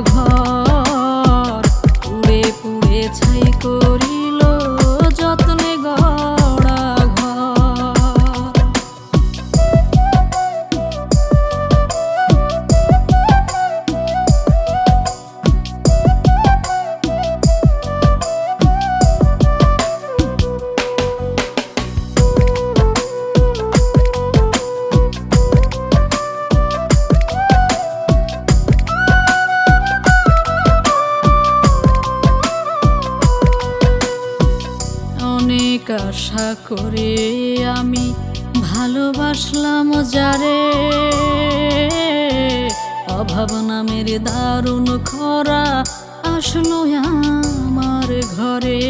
ঘর আশা করে আমি ভালোবাসলাম যারে। অভাব নামের দারুণ খরা আসলো আমার ঘরে।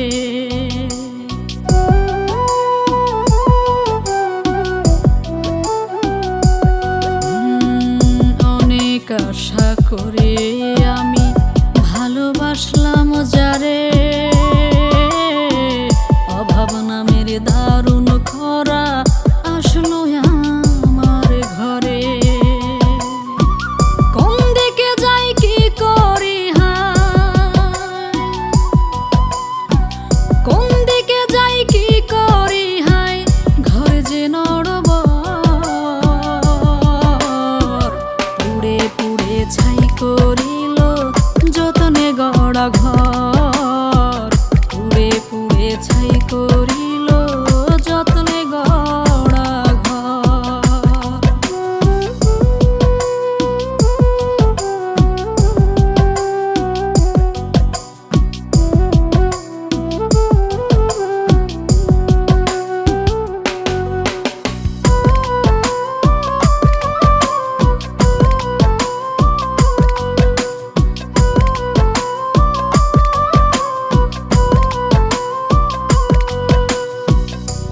আমরা ঘর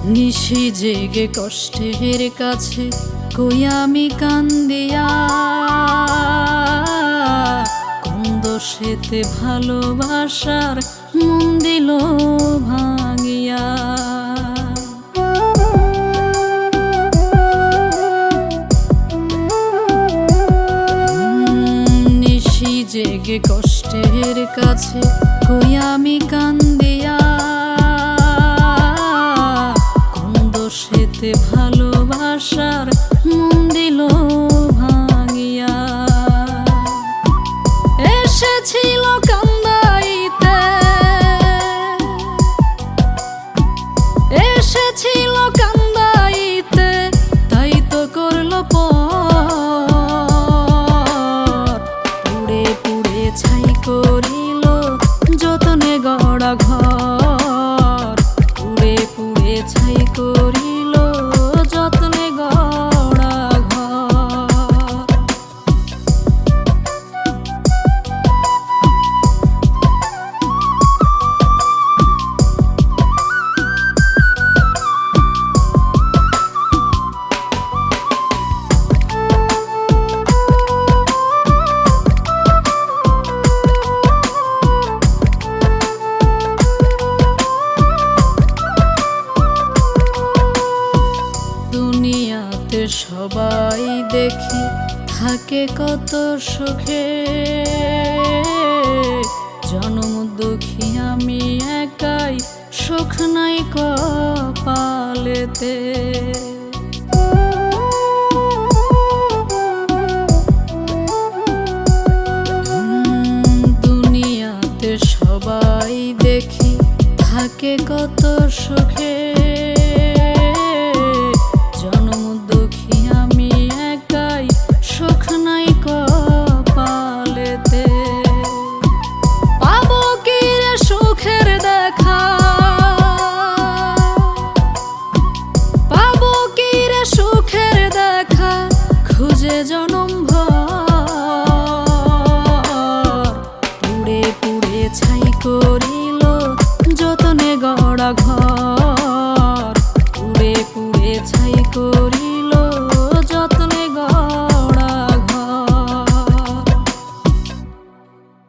নিশি জেগে কষ্টের কাছে কই আমি কান্দিয়া? কন্দ সেতে ভালোবাসার মন দিল ভাঙিয়া? জেগে কষ্টের কাছে কই আমি কান সবাই দেখি থাকে কত সুখে। জনম দুঃখী, আমি একাই সুখ নাই কপালেতে। দুনিয়াতে সবাই দেখি থাকে কত সুখে।